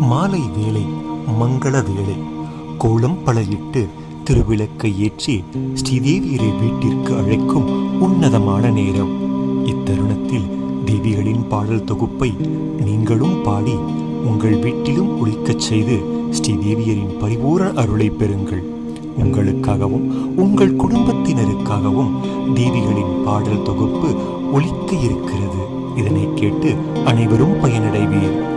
மாலை வேலை மங்கள வேலை கோலம் பழையிட்டு திருவிளக்கை ஏற்றி ஸ்ரீதேவியரை வீட்டிற்கு அழைக்கும் உன்னதமான நேரம். இத்தருணத்தில் தேவிகளின் பாடல் தொகுப்பை நீங்களும் பாடி உங்கள் வீட்டிலும் ஒழிக்கச் செய்து ஸ்ரீதேவியரின் பரிபூரண அருளை பெறுங்கள். உங்களுக்காகவும் உங்கள் குடும்பத்தினருக்காகவும் தேவிகளின் பாடல் தொகுப்பு ஒழிக்க இருக்கிறது. இதனை கேட்டு அனைவரும் பயனடைவீர்.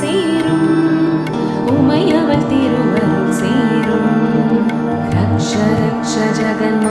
சேரும். உமையவள் திருவருள் சேரும். ரக்ஷ ரக்ஷ ஜெகன்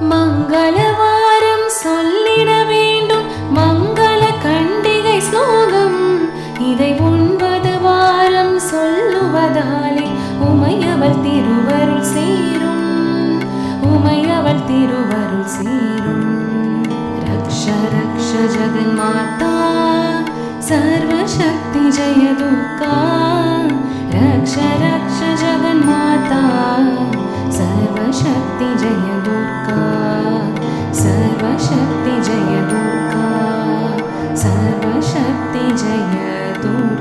மங்களவாரம் சொல்லிட வேண்டும். மங்கள கண்டிகை ஸ்லோகம் இதை ஒன்பது வாரம் சொல்லுவதாலே உமையவள் திருவருள் சேரும். உமையவள் திருவருள் சேரும். ரக்ஷ ரக்ஷ ஜெகன்மாதா சர்வசக்தி ஜெயதுக்கா ரக்ஷ ரக்ஷ ஜெகன்மாதா சர்வ सर्वशक्ति जय दुर्गा सर्वशक्ति जय दुर्गा सर्वशक्ति जय दुर्गा।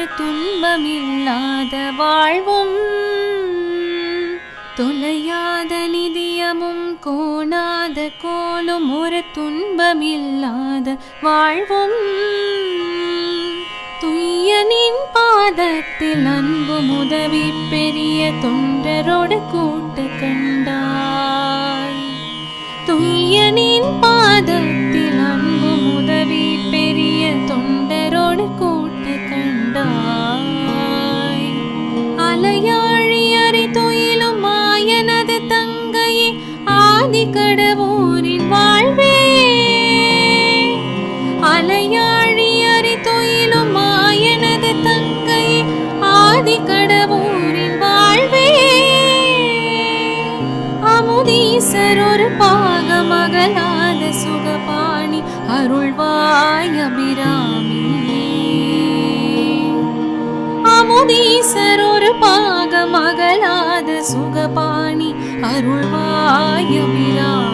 ஒரு துன்பமில்லாத வாழ்வும் தொலையாத நிதியமும் கோணாத கோலும் ஒரு துன்பமில்லாத வாழ்வும். துய்யனின் பாதத்தில் அன்பு உதவி பெரிய தொண்டரோடு கூட்டு கண்டாய். துய்யனின் பாதத்தில் சுகபாணி அருள்வாய் அபிராமி அமுதீசர் ஒரு பாகமகலாத சுகபாணி. அருள்வாய் அபிராமி